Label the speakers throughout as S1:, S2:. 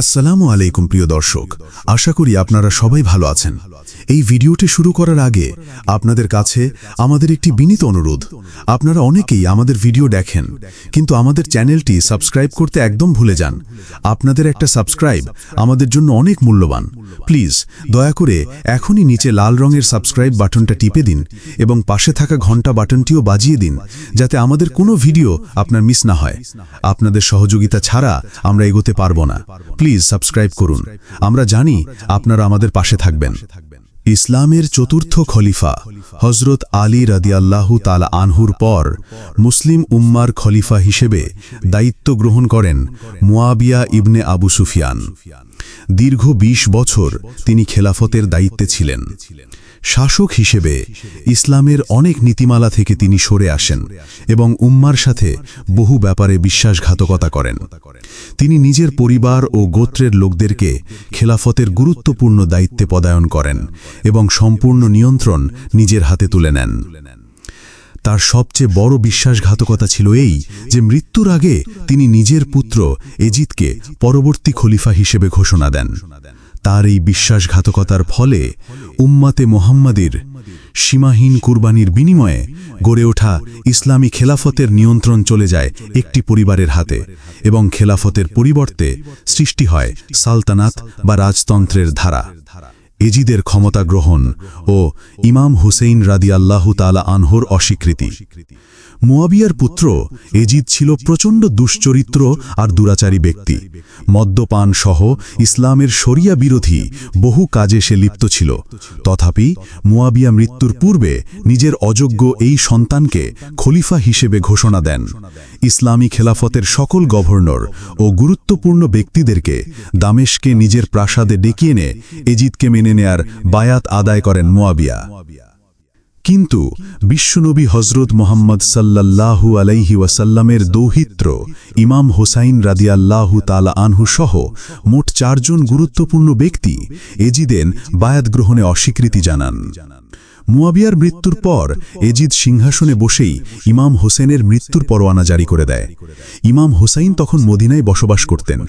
S1: আসসালামু আলাইকুম প্রিয় দর্শক, আশা করি আপনারা সবাই ভালো আছেন। এই ভিডিওটি শুরু করার আগে আপনাদের কাছে আমাদের একটি বিনীত অনুরোধ। আপনারা অনেকেই আমাদের ভিডিও দেখেন, কিন্তু আমাদের চ্যানেলটি সাবস্ক্রাইব করতে একদম ভুলে যান। আপনাদের একটা সাবস্ক্রাইব আমাদের জন্য অনেক মূল্যবান। প্লিজ, দয়া করে এখনই নিচে লাল রঙের সাবস্ক্রাইব বাটনটা টিপে দিন এবং পাশে থাকা ঘণ্টা বাটনটিও বাজিয়ে দিন যাতে আমাদের কোনো ভিডিও আপনার মিস না হয়। আপনাদের সহযোগিতা ছাড়া আমরা এগোতে পারব না। প্লিজ, সাবস্ক্রাইব করুন। আমরা জানি আপনারা আমাদের পাশে থাকবেন। ইসলামের চতুর্থ খলিফা হজরত আলী রাদিয়াল্লাহু তালা আনহুর পর মুসলিম উম্মার খলিফা হিসেবে দায়িত্ব গ্রহণ করেন মুয়াবিয়া ইবনে আবু সুফিয়ান। দীর্ঘ ২০ বছর তিনি খেলাফতের দায়িত্বে ছিলেন। শাসক হিসেবে ইসলামের অনেক নীতিমালা থেকে তিনি সরে আসেন এবং উম্মার সাথে বহু ব্যাপারে বিশ্বাসঘাতকতা করেন। তিনি নিজের পরিবার ও গোত্রের লোকদেরকে খেলাফতের গুরুত্বপূর্ণ দায়িত্বে পদায়ন করেন এবং সম্পূর্ণ নিয়ন্ত্রণ নিজের হাতে তুলে নেন। তার সবচেয়ে বড় বিশ্বাসঘাতকতা ছিল এই যে মৃত্যুর আগে তিনি নিজের পুত্র এজিদকে পরবর্তী খলিফা হিসেবে ঘোষণা দেন। তার এই বিশ্বাসঘাতকতার ফলে উম্মাতে মোহাম্মদের সীমাহীন কুরবানির বিনিময়ে গড়ে ওঠা ইসলামী খেলাফতের নিয়ন্ত্রণ চলে যায় একটি পরিবারের হাতে এবং খেলাফতের পরিবর্তে সৃষ্টি হয় সালতানাত বা রাজতন্ত্রের ধারা। এজিদের ক্ষমতা গ্রহণ ও ইমাম হুসেইন রাদিয়াল্লাহু তালা আনহর অস্বীকৃতি। মুয়াবিয়ার পুত্র এজিদ ছিল প্রচণ্ড দুশ্চরিত্র আর দুরাচারী ব্যক্তি। মদ্যপান সহ ইসলামের শরিয়া বিরোধী বহু কাজে সে লিপ্ত ছিল। তথাপি মুয়াবিয়া মৃত্যুর পূর্বে নিজের অযোগ্য এই সন্তানকে খলিফা হিসেবে ঘোষণা দেন। ইসলামী খেলাফতের সকল গভর্নর ও গুরুত্বপূর্ণ ব্যক্তিদেরকে দামেশকে নিজের প্রাসাদে ডেকে এনে এজিদকে মেনে নেয়ার বায়াত আদায় করেন মুয়াবিয়া। কিন্তু বিশ্বনবী হজরত মোহাম্মদ সাল্লাল্লাহু আলাইহি ওয়াসাল্লামের দৌহিত্র, ইমাম হোসাইন রাদিয়াল্লাহু তালা আনহু সহ মোট চারজন গুরুত্বপূর্ণ ব্যক্তি এজিদেন বায়াত গ্রহণে অস্বীকৃতি জানান। মুয়াবিয়ার মৃত্যুর পর এজিদ সিংহাসনে বসেই ইমাম হোসেনের মৃত্যুর পরোয়ানা জারি করে দেয়। ইমাম হোসাইন তখন মদিনায় বসবাস করতেন।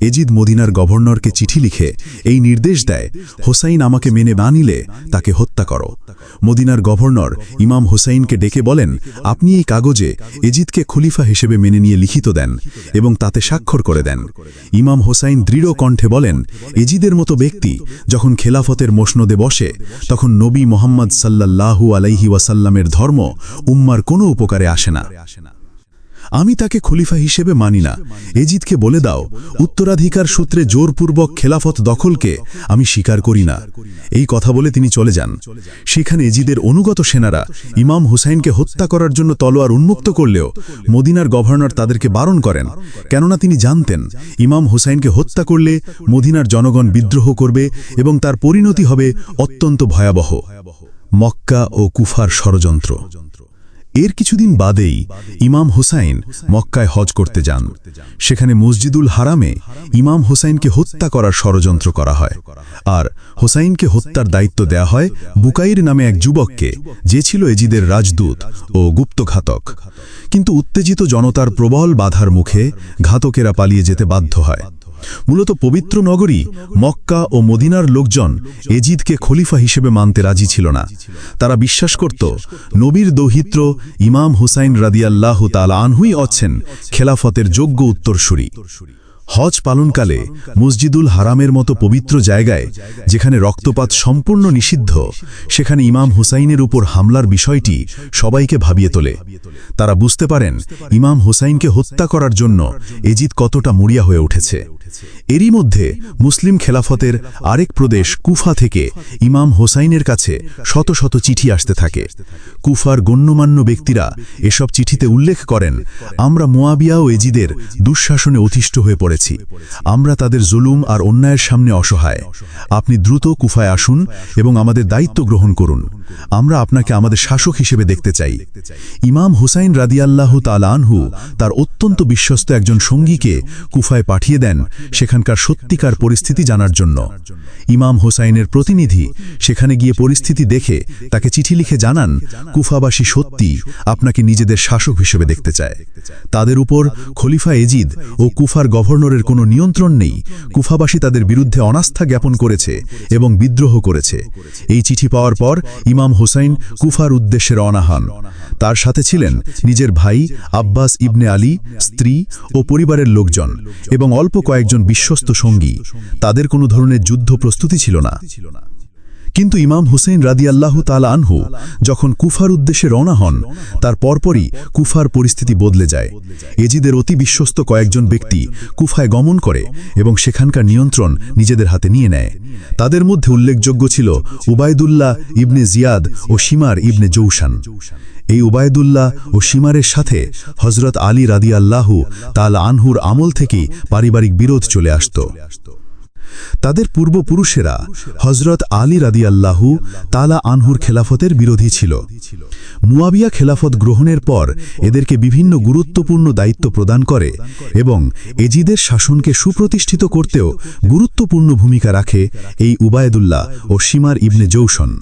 S1: এজিদ মদিনার গভর্নরকে চিঠি লিখে এই নির্দেশ দেয়, হোসাইন আমাকে মেনে না নিলে তাকে হত্যা করো। মদিনার গভর্নর ইমাম হোসাইনকে ডেকে বলেন, আপনি এই কাগজে এজিদকে খলিফা হিসেবে মেনে নিয়ে লিখিত দেন এবং তাতে স্বাক্ষর করে দেন। ইমাম হোসাইন দৃঢ় কণ্ঠে বলেন, এজিদের মতো ব্যক্তি যখন খেলাফতের মসনদে বসে, তখন নবী মোহাম্মদ সাল্লাল্লাহু আলাইহি ওয়াসাল্লামের ধর্ম উম্মার কোনো উপকারে আসে না। আমি তাকে খলিফা হিসেবে মানি না। এজিদকে বলে দাও, উত্তরাধিকার সূত্রে জোরপূর্বক খেলাফত দখলকে আমি স্বীকার করি না। এই কথা বলে তিনি চলে যান। সেখানে এজিদের অনুগত সেনারা ইমাম হুসাইনকে হত্যা করার জন্য তলোয়ার উন্মুক্ত করলেও মদিনার গভর্নর তাদেরকে বারণ করেন। কেননা তিনি জানতেন, ইমাম হুসাইনকে হত্যা করলে মদিনার জনগণ বিদ্রোহ করবে এবং তার পরিণতি হবে অত্যন্ত ভয়াবহ। মক্কা ও কুফার ষড়যন্ত্র। এর কিছুদিন বাদেই ইমাম হোসাইন মক্কায় হজ করতে যান। সেখানে মসজিদুল হারামে ইমাম হোসাইনকে হত্যা করার ষড়যন্ত্র করা হয়। আর হোসাইনকে হত্যার দায়িত্ব দেয়া হয় বুকাইর নামে এক যুবককে, যে ছিল এজিদের রাজদূত ও গুপ্তঘাতক। কিন্তু উত্তেজিত জনতার প্রবল বাধার মুখে ঘাতকেরা পালিয়ে যেতে বাধ্য হয়। মূলত পবিত্র নগরী মক্কা ও মদিনার লোকজন এজিদকে খলিফা হিসেবে মানতে রাজি ছিল না। তারা বিশ্বাস করত, নবীর দৌহিত্র ইমাম হুসাইন রাদিয়াল্লাহু তালা আনহুই অচ্ছেন খেলাফতের যোগ্য উত্তরসূরি। হজ পালনকালে মসজিদুল হারামের মতো পবিত্র জায়গায় যেখানে রক্তপাত সম্পূর্ণ নিষিদ্ধ, সেখানে ইমাম হুসাইনের উপর হামলার বিষয়টি সবাইকে ভাবিয়ে তোলে। তারা বুঝতে পারেন, ইমাম হুসাইনকে হত্যা করার জন্য এজিদ কতটা মরিয়া হয়ে উঠেছে। এরই মধ্যে মুসলিম খেলাফতের আরেক প্রদেশ কুফা থেকে ইমাম হোসাইনের কাছে শত শত চিঠি আসতে থাকে। কুফার গণ্যমান্য ব্যক্তিরা এসব চিঠিতে উল্লেখ করেন, আমরা মোয়াবিয়া ও এজিদের দুঃশাসনে অতিষ্ঠ হয়ে পড়েছি। আমরা তাদের জুলুম আর অন্যায়ের সামনে অসহায়। আপনি দ্রুত কুফায় আসুন এবং আমাদের দায়িত্ব গ্রহণ করুন। আমরা আপনাকে আমাদের শাসক হিসেবে দেখতে চাই। ইমাম হুসাইন রাদিয়াল্লাহু তাআলা আনহু তার অত্যন্ত বিশ্বস্ত একজন সঙ্গীকে কুফায় পাঠিয়ে দেন সেখানকার সত্যিকার পরিস্থিতি জানার জন্য। ইমাম হুসাইনের প্রতিনিধি সেখানে গিয়ে পরিস্থিতি দেখে তাকে চিঠি লিখে জানান, কুফাবাসী সত্যি আপনাকে নিজেদের শাসক হিসেবে দেখতে চায়। তাদের উপর খলিফা এজিদ ও কুফার গভর্নরের কোনো নিয়ন্ত্রণ নেই। কুফাবাসী তাদের বিরুদ্ধে অনাস্থা জ্ঞাপন করেছে এবং বিদ্রোহ করেছে। এই চিঠি পাওয়ার পর ইমাম হুসাইন কুফার উদ্দেশ্যে রওনা হন। তার সাথে ছিলেন নিজের ভাই আব্বাস ইবনে আলী, স্ত্রী ও পরিবারের লোকজন এবং অল্প কয়েকজন বিশ্বস্ত সঙ্গী। তাদের কোনো ধরনের যুদ্ধ প্রস্তুতি ছিল না। কিন্তু ইমাম হুসেইন রাদিয়াল্লাহু তালা আনহু যখন কুফার উদ্দেশ্যে রওনা হন, তার পরপরই কুফার পরিস্থিতি বদলে যায়। এজিদের অতি বিশ্বস্ত কয়েকজন ব্যক্তি কুফায় গমন করে এবং সেখানকার নিয়ন্ত্রণ নিজেদের হাতে নিয়ে নেয়। তাদের মধ্যে উল্লেখযোগ্য ছিল উবায়দুল্লাহ ইবনে জিয়াদ ও সীমার ইবনে জৌসান এই উবায়দুল্লাহ ও সীমারের সাথে হজরত আলী রাদিয়াল্লাহু তাল আনহুর আমল থেকেই পারিবারিক বিরোধ চলে আসত। তাদের পূর্বপুরুষেরা হজরত আলী রাদিয়াল্লাহু তালা আনহুর খেলাফতের বিরোধী ছিল। মুয়াবিয়া খেলাফত গ্রহণের পর এদেরকে বিভিন্ন গুরুত্বপূর্ণ দায়িত্ব প্রদান করে এবং এজিদের শাসনকে সুপ্রতিষ্ঠিত করতেও গুরুত্বপূর্ণ ভূমিকা রাখে এই উবায়দুল্লাহ ও সীমার ইবনে জৌসন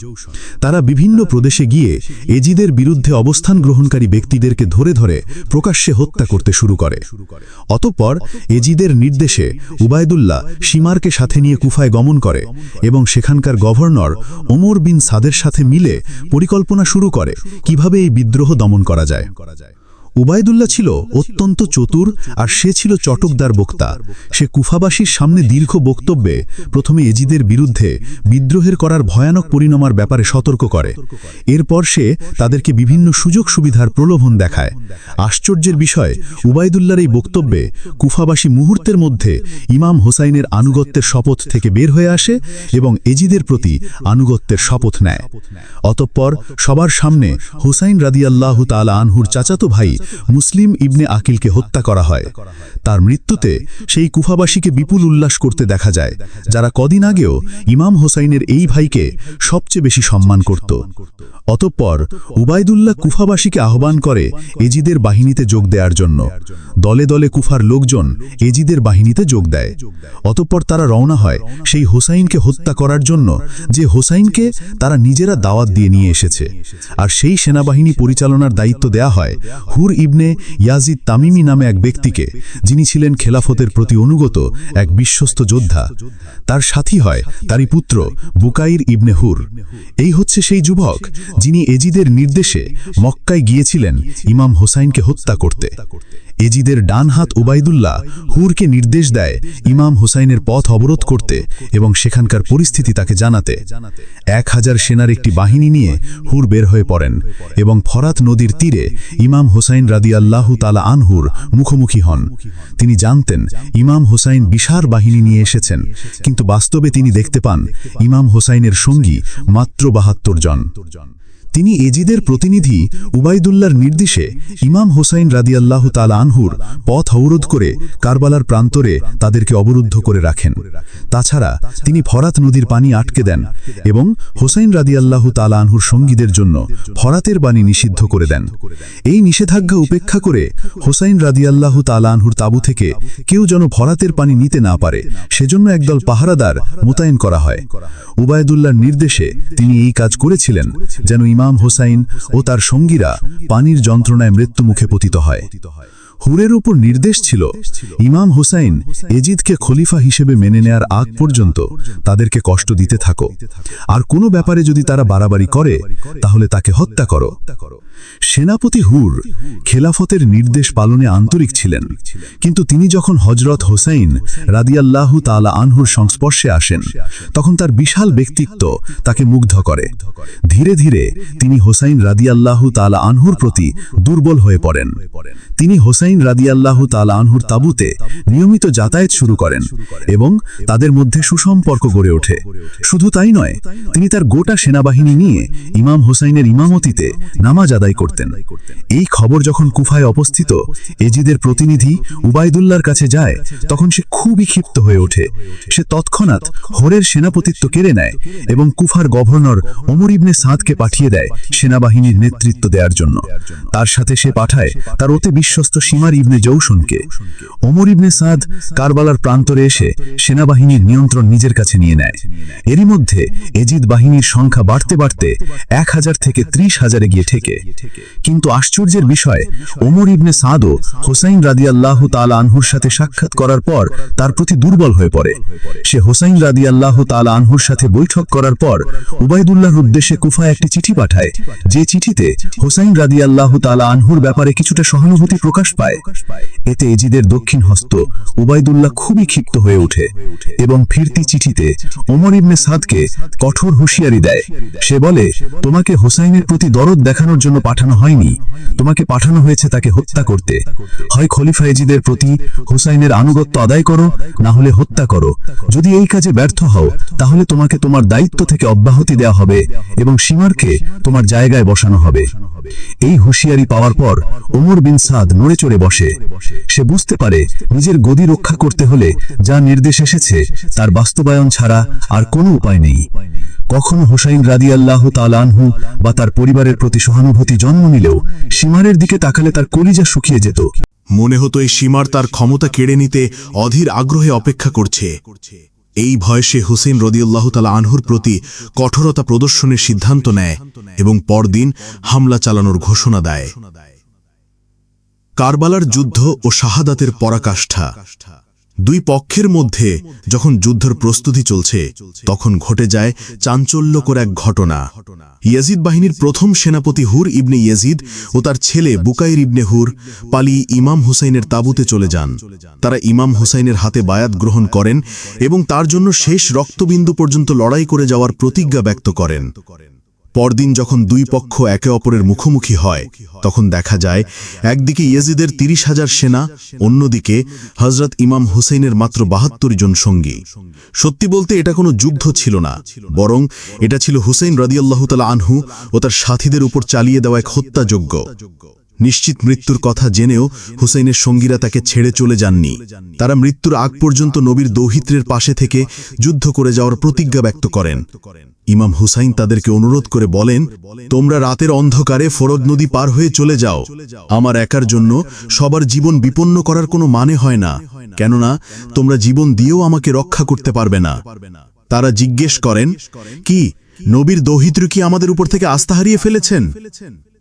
S1: তারা বিভিন্ন প্রদেশে গিয়ে এজিদের বিরুদ্ধে অবস্থান গ্রহণকারী ব্যক্তিদেরকে ধরে ধরে প্রকাশ্যে হত্যা করতে শুরু করে। অতঃপর এজিদের নির্দেশে উবায়দুল্লাহ সীমারকে সাথে নিয়ে কুফায় গমন করে এবং সেখানকার গভর্নর ওমর বিন সাদের সাথে মিলে পরিকল্পনা শুরু করে কীভাবে এই বিদ্রোহ দমন করা যায়। উবায়দুল্লাহ ছিল অত্যন্ত চতুর আর সে ছিল চটকদার বক্তা। সে কুফাবাসীর সামনে দীর্ঘ বক্তব্যে প্রথমে এজিদের বিরুদ্ধে বিদ্রোহের করার ভয়ানক পরিণমার ব্যাপারে সতর্ক করে। এরপর সে তাদেরকে বিভিন্ন সুযোগ সুবিধার প্রলোভন দেখায়। আশ্চর্যের বিষয় উবায়দুল্লার এই বক্তব্যে কুফাবাসী মুহূর্তের মধ্যে ইমাম হোসাইনের আনুগত্যের শপথ থেকে বের হয়ে আসে এবং এজিদের প্রতি আনুগত্যের শপথ নেয়। অতঃপর সবার সামনে হুসাইন রাদিয়াল্লাহু তালা আনহুর চাচাতো ভাই মুসলিম ইবনে আকিলকে হত্যা করা হয়। তার মৃত্যুতে সেই কুফাবাসীকে বিপুল উল্লাস করতে দেখা যায়, যারা কদিন আগেও ইমাম হোসাইনের এই ভাইকে সবচেয়ে বেশি সম্মান করত। অতঃপর উবায়দুল্লাহ কুফাবাসীকে আহ্বান করে এজিদের বাহিনীতে যোগ দেওয়ার জন্য। দলে দলে কুফার লোকজন এজিদের বাহিনীতে যোগ দেয়। অতঃপর তারা রওনা হয় সেই হোসাইনকে হত্যা করার জন্য, যে হোসাইনকে তারা নিজেরা দাওয়াত দিয়ে নিয়ে এসেছে। আর সেই সেনাবাহিনী পরিচালনার দায়িত্ব দেয়া হয় হুর ইবনে ইয়াজিদ তামিমি নামে এক ব্যক্তিকে, যিনি ছিলেন খেলাফতের প্রতি অনুগত এক বিশ্বস্ত যোদ্ধা। তার সাথী হয় তারই পুত্র বুকাইর ইবনে হুর। এই হচ্ছে সেই যুবক, যিনি এজিদের নির্দেশে মক্কায় গিয়েছিলেন ইমাম হোসাইনকে হত্যা করতে। এজিদের ডান হাত উবাইদুল্লাহ হুরকে নির্দেশ দেয় ইমাম হোসাইনের পথ অবরোধ করতে এবং সেখানকার পরিস্থিতি তাকে জানাতে। এক হাজার সেনার একটি বাহিনী নিয়ে হুর বের হয়ে পড়েন এবং ফরাত নদীর তীরে ইমাম হোসাইন রাদিয়াল্লাহু তালা আনহুর মুখোমুখি হন। তিনি জানতেন, ইমাম হোসাইন বিশার বাহিনী নিয়ে এসেছেন, কিন্তু বাস্তবে তিনি দেখতে পান, ইমাম হোসাইনের সঙ্গী মাত্র বাহাত্তর জন। তিনি এজিদের প্রতিনিধি উবাইদুল্লার নির্দেশে ইমাম হোসাইন রাদিয়াল্লাহ তাল আনহুর পথ অবরোধ করে কারবালার প্রান্তরে তাদেরকে অবরুদ্ধ করে রাখেন। তাছাড়া তিনি ফরাত নদীর পানি আটকে দেন এবং হোসাইন রাদিয়াল্লাহ তাল আনহুর সঙ্গীদের জন্য ফরাতের বাণী নিষিদ্ধ করে দেন। এই নিষেধাজ্ঞা উপেক্ষা করে হোসাইন রাদিয়াল্লাহ তাল আনহুর তাবু থেকে কেউ যেন ফরাতের পানি নিতে না পারে, সেজন্য একদল পাহারাদার মোতায়েন করা হয়। উবায়দুল্লার নির্দেশে তিনি এই কাজ করেছিলেন যেন ইমাম হোসাইন ও তার সঙ্গীরা পানির যন্ত্রণায় মৃত্যুমুখে পতিত হয়। হুরের উপর নির্দেশ ছিল, ইমাম হোসাইন এজিদকে খলিফা হিসেবে মেনে নেয়ার আগ পর্যন্ত তাদেরকে কষ্ট দিতে থাকো। আর কোনো ব্যাপারে যদি তারা বাড়াবাড়ি করে, তাহলে তাকে হত্যা করো। সেনাপতি হুর খেলাফতের নির্দেশ পালনে আন্তরিক ছিলেন, কিন্তু তিনি যখন হজরত হোসাইন রাদিয়াল্লাহু তালা আনহুর সংস্পর্শে আসেন, তখন তার বিশাল ব্যক্তিত্ব তাকে মুগ্ধ করে। ধীরে ধীরে তিনি হোসাইন রাদিয়াল্লাহু তালা আনহুর প্রতি দুর্বল হয়ে পড়েন। তিনি হোসাইন
S2: হুসাইন রাদিয়াল্লাহু তাআলা আনহুর তাবুতে নিয়মিত যাতায়াত শুরু করেন এবং তাদের মধ্যে সুসম্পর্ক গড়ে ওঠে। শুধু তাই নয়, তিনি তার গোটা সেনাবাহিনী নিয়ে ইমাম হুসাইনের ইমামতিতে নামাজ আদায় করতেন। এই খবর যখন কুফায় অবস্থিত, এজিদের প্রতিনিধি উবাইদুল্লার কাছে যায়, তখন সে খুবই ক্ষিপ্ত হয়ে ওঠে। সে তৎক্ষণাৎ হোরের সেনাপতিত্ব কেড়ে নেয় এবং কুফার গভর্নর ওমর ইবনে সাদকে পাঠিয়ে দেয় সেনাবাহিনীর নেতৃত্ব দেওয়ার জন্য। তার সাথে সে পাঠায় তার অতি বিশ্বস্ত সীমার ইবনে জৌসনকে ওমর ইবনে সাদ কারবালার প্রান্তরে এসে সেনাবাহিনীর নিয়ন্ত্রণ নিজের কাছে নিয়ে নেয়। এরই মধ্যে এজিদ বাহিনীর সংখ্যা বাড়তে বাড়তে এক হাজার থেকে ত্রিশ হাজারে গিয়ে ঠেকে। কিন্তু আশ্চর্যের বিষয়, ওমর ইবনে সাদও হোসাইন রাদিয়াল্লাহু তাআলা আনহুর সাথে সাক্ষাৎ করার পর তার প্রতি দুর্বল হয়ে পড়ে। সে হোসাইন রাদিয়াল্লাহু তালা আনহুর সাথে বৈঠক করার পর উবাইদুল্লাহর উদ্দেশ্যে কুফায় একটি চিঠি পাঠায়। যে চিঠিতে হোসাইন রাদিয়াল্লাহু তালা আনহুর ব্যাপারে কিছুটা সহানুভূতি প্রকাশ পায়। এতে এজিদের দক্ষিণ হস্ত উবাইদুল্লাহ খুবই ক্ষিপ্ত হয়ে ওঠে এবং ফিরতি চিঠিতে ওমর ইবনে সাদকে কঠোর হুঁশিয়ারি দেয়। সে বলে, তোমাকে হোসাইনের প্রতি দরদ দেখানোর জন্য পাঠানো হয়নি। তোমাকে পাঠানো হয়েছে তাকে হত্যা করতে। হয় খলিফা এজিদের প্রতি হুসাইনের আনুগত্য আদায় করো, না হলে হত্যা করো। যদি এই কাজে ব্যর্থ হও, তাহলে তোমাকে তোমার দায়িত্ব থেকে অব্যাহতি দেওয়া হবে এবং সীমারকে তোমার জায়গায় বসানো হবে। এই হুঁশিয়ারি পাওয়ার পর ওমর বিন সাদ নড়ে চড়ে বসে। সে বুঝতে পারে নিজের গদি রক্ষা করতে হলে যা নির্দেশ এসেছে তার বাস্তবায়ন ছাড়া আর কোনো উপায় নেই। কখনো হোসাইন রাদিয়াল্লাহ তালানহু বা তার পরিবারের প্রতি সহানুভূতি জন্ম নিলেও সীমারের দিকে তাকালে তার কলিজা শুকিয়ে যেত।
S3: মনে হতো এই সীমার তার ক্ষমতা কেড়ে নিতে অধীর আগ্রহে অপেক্ষা করছে। এই ভয়ে ভয়সে হুসেন রদিউল্লাহ তালা আনহুর প্রতি কঠোরতা প্রদর্শনের সিদ্ধান্ত নেয় এবং পরদিন হামলা চালানোর ঘোষণা দেয়। কারবালার যুদ্ধ ও শাহাদাতের পরাকাষ্ঠা। দুই পক্ষের মধ্যে যখন যুদ্ধের প্রস্তুতি চলছে, তখন ঘটে যায় চাঞ্চল্যকর এক ঘটনা। ইয়াজিদ বাহিনীর প্রথম সেনাপতি হুর ইবনে ইয়াজিদ ও তার ছেলে বুকাইর ইবনে হুর পালি ইমাম হুসাইনের তাবুতে চলে যান। তারা ইমাম হুসাইনের হাতে বায়াত গ্রহণ করেন এবং তার জন্য শেষ রক্তবিন্দু পর্যন্ত লড়াই করে যাওয়ার প্রতিজ্ঞা ব্যক্ত করেন। পরদিন যখন দুই পক্ষ একে অপরের মুখোমুখি হয়, তখন দেখা যায় একদিকে ইয়েজিদের তিরিশ হাজার সেনা, অন্যদিকে হজরত ইমাম হুসেইনের মাত্র বাহাত্তর জন সঙ্গী। সত্যি বলতে এটা কোনো যুদ্ধ ছিল না, বরং এটা ছিল হুসেইন রদিয়াল্লাহতালা আনহু ও তার সাথীদের উপর চালিয়ে দেওয়া এক হত্যাযোগ্য। নিশ্চিত মৃত্যুর কথা জেনেও হুসেইনের সঙ্গীরা তাকে ছেড়ে চলে যাননি। তারা মৃত্যুর আগ পর্যন্ত নবীর দৌহিত্রের পাশে থেকে যুদ্ধ করে যাওয়ার প্রতিজ্ঞা ব্যক্ত করেন। ইমাম হুসাইন তাদেরকে অনুরোধ করে বলেন, তোমরা রাতের অন্ধকারে ফরদ নদী পার হয়ে চলে যাও। আমার একার জন্য সবার জীবন বিপন্ন করার কোনো মানে হয় না। কেননা, তোমরা জীবন দিয়েও আমাকে রক্ষা করতে পারবে না। তারা জিজ্ঞেস করেন, কি, নবীর দৌহিত্র কি আমাদের উপর থেকে আস্থা হারিয়ে ফেলেছেন?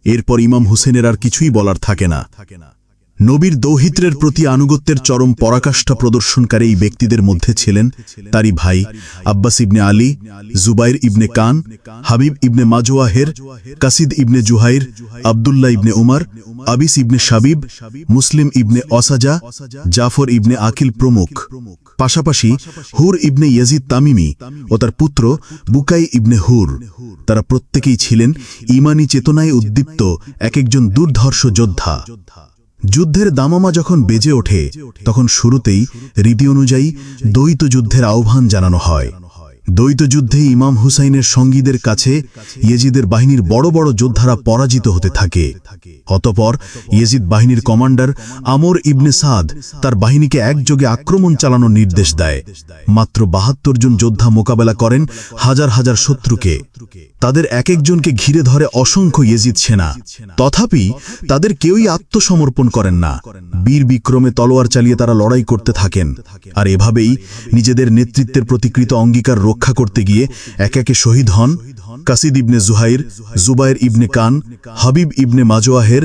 S3: এরপর ইমাম হোসেনের আর কিছুই বলার থাকে না। নবীর দৌহিত্রের প্রতি আনুগত্যের চরম পরাকাষ্ঠা প্রদর্শনকারী এই ব্যক্তিদের মধ্যে ছিলেন তারই ভাই আব্বাস ইবনে আলী, জুবাইর ইবনে কান, হাবিব ইবনে মাজোয়াহের কাসিদ ইবনে জুহাইর, আবদুল্লাহ ইবনে উমার, আবিস ইবনে শাবিব, মুসলিম ইবনে অসাজা, জাফর ইবনে আকিল প্রমুখ। পাশাপাশি হুর ইবনে ইয়াজিদ তামিমি ও তার পুত্র বুকাই ইবনে হুর। তারা প্রত্যেকেই ছিলেন ইমানি চেতনায় উদ্দীপ্ত এক একজন দুর্ধর্ষ যোদ্ধা। যুদ্ধের দামামা যখন বেজে ওঠে তখন শুরুতেই রীতি অনুযায়ী দ্বৈত যুদ্ধের আহ্বান জানানো হয়। দ্বৈত যুদ্ধে ইমাম হুসাইনের সঙ্গীদের কাছে ইয়েজিদের বাহিনীর বড় বড় যোদ্ধারা পরাজিত হতে থাকে। অতপর ইয়েজিদ বাহিনীর কমান্ডার আমর ইবনে সাদ তার বাহিনীকে একযোগে আক্রমণ চালানোর নির্দেশ দেয়। মাত্র বাহাত্তর জন যোদ্ধা মোকাবেলা করেন হাজার হাজার শত্রুকে। তাদের এক একজনকে ঘিরে ধরে অসংখ্য ইয়েজিদ সেনা। তথাপি তাদের কেউই আত্মসমর্পণ করেন না। বীর বিক্রমে তলোয়ার চালিয়ে তারা লড়াই করতে থাকেন। আর এভাবেই নিজেদের নেতৃত্বের প্রতিকৃত অঙ্গীকার রক্ষা করতে গিয়ে এক একে শহীদ হন কাসিদ ইবনে জুহাইর, জুবাইর ইবনে কান, হাবিব ইবনে মাজোয়াহের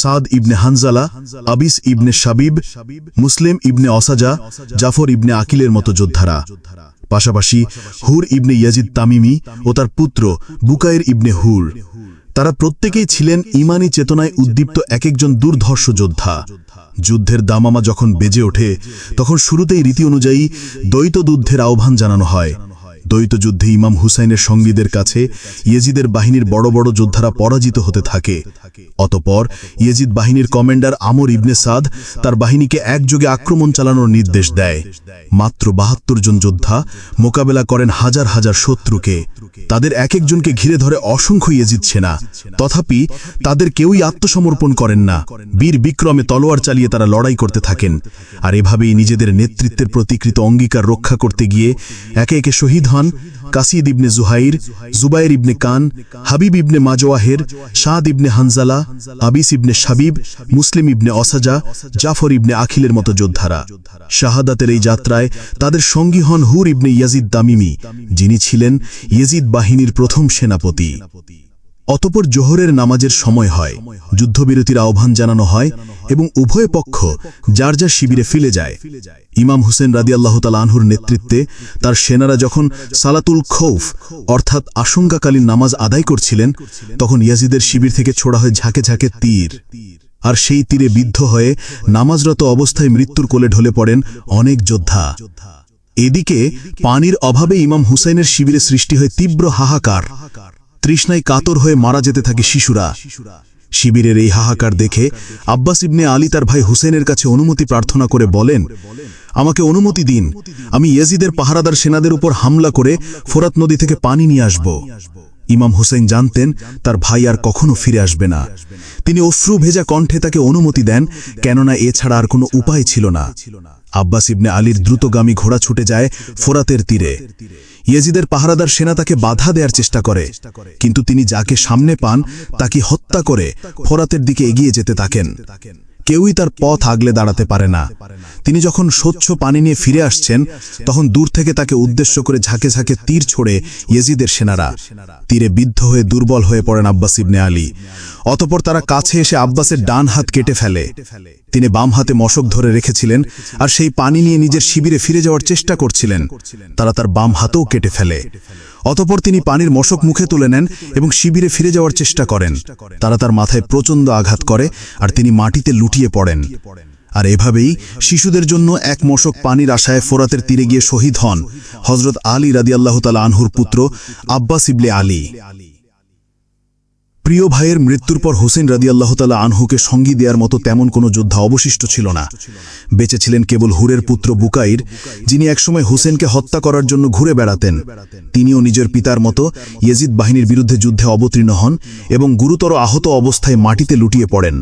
S3: সাদ ইবনে হানজালা, আবিস ইবনে শাবিব, মুসলিম ইবনে অসাজা, জাফর ইবনে আকিলের মতো যোদ্ধারা। পাশাপাশি হুর ইবনে ইয়াজিদ তামিমি ও তার পুত্র বুকায়ের ইবনে হুর। তারা প্রত্যেকেই ছিলেন ইমানি চেতনায় উদ্দীপ্ত এক একজন দুর্ধর্ষ যোদ্ধা। যুদ্ধের দামামা যখন বেজে ওঠে, তখন শুরুতেই রীতি অনুযায়ী দ্বৈত যুদ্ধের আহ্বান জানানো হয়। দ্বৈত যুদ্ধে ইমাম হুসাইনের সঙ্গীদের কাছে ইয়েজিদের বাহিনীর বড় বড় যোদ্ধারা পরাজিত হতে থাকে। অতপর ইয়েজিদ বাহিনীর কমান্ডার আমর ইবনে সাদ তার বাহিনীকে একযোগে আক্রমণ চালানোর নির্দেশ দেয়। মাত্র বাহাত্তর জন যোদ্ধা মোকাবেলা করেন হাজার হাজার শত্রুকে। তাদের এক একজনকে ঘিরে ধরে অসংখ্য ইয়েজিদ সেনা। তথাপি তাদের কেউই আত্মসমর্পণ করেন না। বীর বিক্রমে তলোয়ার চালিয়ে তারা লড়াই করতে থাকেন। আর এভাবেই নিজেদের নেতৃত্বের প্রতিকৃত অঙ্গীকার রক্ষা করতে গিয়ে একে একে শহীদ হন কাসিদ ইবনে জুহাইর, জুবাইর ইবনে কান, হাবিব ইবনে মাজওয়াহের শাদ ইবনে হানজালা, আবিস ইবনে শাবিব, মুসলিম ইবনে অসাজা, জাফর ইবনে আখিলের মতো যোদ্ধারা। শাহাদাতের এই যাত্রায় তাদের সঙ্গী হন হুর ইবনে ইয়াজিদ দামিমি যিনি ছিলেন ইয়েজিদ বাহিনীর প্রথম সেনাপতি। অতপর জোহরের নামাজের সময় হয়। যুদ্ধবিরতির আহ্বান জানানো হয় এবং উভয় পক্ষ যার যার শিবিরে ফিরে যায়। ইমাম হুসেন রাদি আল্লাহ আনহুর নেতৃত্বে তার সেনারা যখন সালাতুল খৌফ, অর্থাৎ আশঙ্কাকালীন নামাজ আদায় করছিলেন, তখন ইয়াজিদের শিবির থেকে ছোড়া হয় ঝাঁকে ঝাঁকে তীর। আর সেই তীরে বিদ্ধ হয়ে নামাজরত অবস্থায় মৃত্যুর কোলে ঢলে পড়েন অনেক যোদ্ধা। এদিকে পানির অভাবে ইমাম হুসাইনের শিবিরে সৃষ্টি হয় তীব্র হাহাকার। তৃষ্ণায় কাতর হয়ে মারা যেতে থাকে শিশুরা। শিবিরের এই হাহাকার দেখে আব্বাস ইবনে আলী তার ভাই হুসেনের কাছে অনুমতি প্রার্থনা করে বলেন, আমাকে অনুমতি দিন। আমি ইয়েজিদের পাহারাদার সেনাদের উপর হামলা করে ফোরাত নদী থেকে পানি নিয়ে আসব। ইমাম হুসেন জানতেন, তার ভাই আর কখনো ফিরে আসবে না। তিনি অশ্রু ভেজা কণ্ঠে তাকে অনুমতি দেন, কেননা এছাড়া আর কোনো উপায় ছিল না। আব্বাস ইবনে আলীর দ্রুতগামী ঘোড়া ছুটে যায় ফোরাতের তীরে। ইয়েজিদের পাহারাদার সেনা তাকে বাধা দেওয়ার চেষ্টা করে, কিন্তু তিনি যাকে সামনে পান, তাকে হত্যা করে ফোরাতের দিকে এগিয়ে যেতে থাকেন। কেউই তার পথ আগলে দাঁড়াতে পারে না। তিনি যখন স্বচ্ছ পানি নিয়ে ফিরে আসছেন, তখন দূর থেকে তাকে উদ্দেশ্য করে ঝাঁকে ঝাঁকে তীর ছোড়ে ইয়েজিদের সেনারা। তীরে বিদ্ধ হয়ে দুর্বল হয়ে পড়েন আব্বাস ইবনে আলী। অতপর তারা কাছে এসে আব্বাসের ডান হাত কেটে ফেলে। তিনি বাম হাতে মশক ধরে রেখেছিলেন আর সেই পানি নিয়ে নিজের শিবিরে ফিরে যাওয়ার চেষ্টা করছিলেন। তারা তার বাম হাতেও কেটে ফেলে। অতপর তিনি পানির মশক মুখে তুলে নেন এবং শিবিরে ফিরে যাওয়ার চেষ্টা করেন। তারা তার মাথায় প্রচণ্ড আঘাত করে আর তিনি মাটিতে লুটিয়ে পড়েন। আর এভাবেই শিশুদের জন্য এক মশক পানির আশায় ফোরাতের তীরে গিয়ে শহীদ হন হজরত আলী রাদিয়াল্লাহ তালা আনহুর পুত্র আব্বাস ইবলে আলী। প্রিয় ভাইয়ের মৃত্যুর পর হোসেন রাদি আল্লাহতালা আনহুকে সঙ্গী দেওয়ার মতো তেমন কোনো যোদ্ধা অবশিষ্ট ছিল না। বেঁচে ছিলেন কেবল হুরের পুত্র বুকাইর, যিনি একসময় হোসেনকে হত্যা করার জন্য ঘুরে বেড়াতেন। তিনিও নিজের পিতার মতো ইয়েজিদ বাহিনীর বিরুদ্ধে যুদ্ধে অবতীর্ণ হন এবং গুরুতর আহত অবস্থায় মাটিতে লুটিয়ে পড়েন।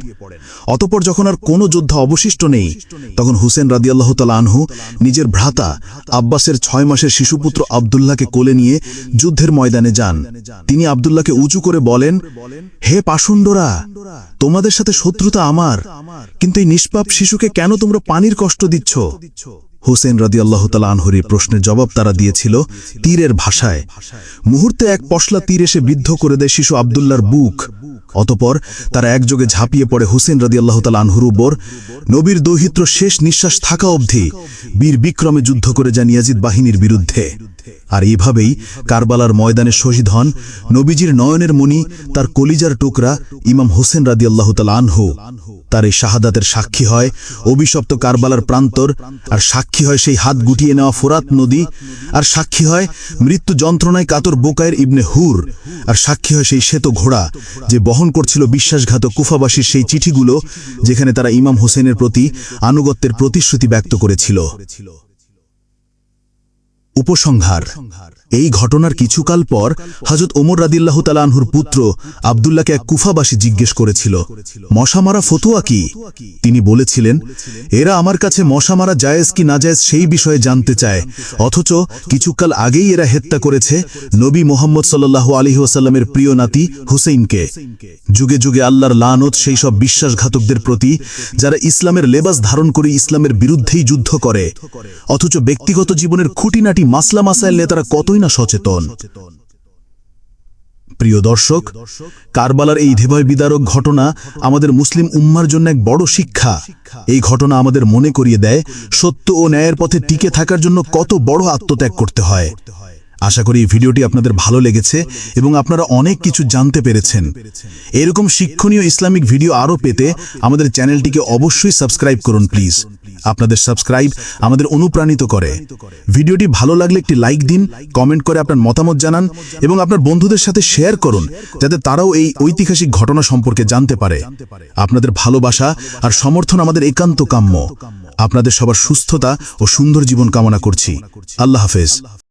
S3: অতপর যখন আর কোনো যোদ্ধা অবশিষ্ট নেই, তখন হুসেন রাদি আল্লাহতালা আনহু নিজের ভ্রাতা আব্বাসের ছয় মাসের শিশুপুত্র আবদুল্লাহকে কোলে নিয়ে যুদ্ধের ময়দানে যান। তিনি আবদুল্লাহকে উঁচু করে বলেন হে পাষণ্ডরা, তোমাদের সাথে শত্রুতা আমার, কিন্তু এই নিষ্পাপ শিশুকে কেন তোমরা পানির কষ্ট দিচ্ছ? হোসেন রাদি আল্লাহ আনহরির প্রশ্নের জবাব তারা দিয়েছিল, তীরের ভাষায়। মুহূর্তে এক পশলা তীর এসে বিদ্ধ করে দেয় শিশু আবদুল্লার বুক। অতপর তারা একযোগে ঝাঁপিয়ে পড়ে হুসেন রাদি আল্লাহ আনহুর উপর। নবীর দৌহিত্র শেষ নিঃশ্বাস থাকা অবধি বীর বিক্রমে যুদ্ধ করে যান ইয়াজিদ বাহিনীর বিরুদ্ধে। আর এইভাবেই কারবালার ময়দানে শহীদ হন নবীজির নয়নের মণি তার কলিজার টুকরা ইমাম হোসেন রাদি আল্লাহ আনহু। তার এই শাহাদাতের সাক্ষী হয় অভিশপ্ত কারবালার প্রান্তর আর সাক্ষী হয় সেই হাত গুটিয়ে নেওয়া ফোরাত নদী, আর সাক্ষী হয় মৃত্যু যন্ত্রণায় কাতর বোকায়ের ইবনে হুর, আর সাক্ষী হয় সেই শ্বেত ঘোড়া যে বহন করছিল বিশ্বাসঘাত কুফাবাসীর সেই চিঠিগুলো যেখানে তারা ইমাম হোসেনের প্রতি আনুগত্যের প্রতিশ্রুতি ব্যক্ত করেছিল। উপসংহার। এই ঘটনার কিছুকাল পর হজরত ওমর রাদিল্লাহ তালানহুর পুত্র আবদুল্লাহকে এক কুফাবাসী জিজ্ঞেস করেছিল মশা মারা ফতুয়া কি? তিনি বলেছিলেন, এরা আমার কাছে মশা মারা জায়েজ কি না জায়েজ সেই বিষয়ে জানতে চায়, অথচ কিছুকাল আগেই এরা হত্যা করেছে নবী মোহাম্মদ সাল্লাহ আলী ওসাল্লামের প্রিয় নাতি হুসেইনকে। যুগে যুগে আল্লাহর লানত সেই সব বিশ্বাসঘাতকদের প্রতি যারা ইসলামের লেবাস ধারণ করে ইসলামের বিরুদ্ধেই যুদ্ধ করে, অথচ ব্যক্তিগত জীবনের খুঁটিনাটি মাসলা মাসাইল নিয়ে তারা কতই না সচেতন। প্রিয় দর্শক, কারবালার এই ধেভয় বিদারক ঘটনা আমাদের মুসলিম উম্মার জন্য এক বড় শিক্ষা। এই ঘটনা আমাদের মনে করিয়ে দেয় সত্য ও ন্যায়ের পথে টিকে থাকার জন্য কত বড় আত্মত্যাগ করতে হয়। আশা করি এই ভিডিওটি আপনাদের ভালো লেগেছে এবং আপনারা অনেক কিছু জানতে পেরেছেন। এরকম শিক্ষণীয় ইসলামিক ভিডিও আরও পেতে আমাদের চ্যানেলটিকে অবশ্যই সাবস্ক্রাইব করুন, প্লিজ। আপনাদের সাবস্ক্রাইব আমাদের অনুপ্রাণিত করে। ভিডিওটি ভালো লাগলে একটি লাইক দিন কমেন্ট করে আপনার মতামত জানান এবং আপনার বন্ধুদের সাথে শেয়ার করুন, যাতে তারাও এই ঐতিহাসিক ঘটনা সম্পর্কে জানতে পারে। আপনাদের ভালোবাসা আর সমর্থন আমাদের একান্ত কাম্য। আপনাদের সবার সুস্থতা ও সুন্দর জীবন কামনা করছি। আল্লাহ হাফেজ।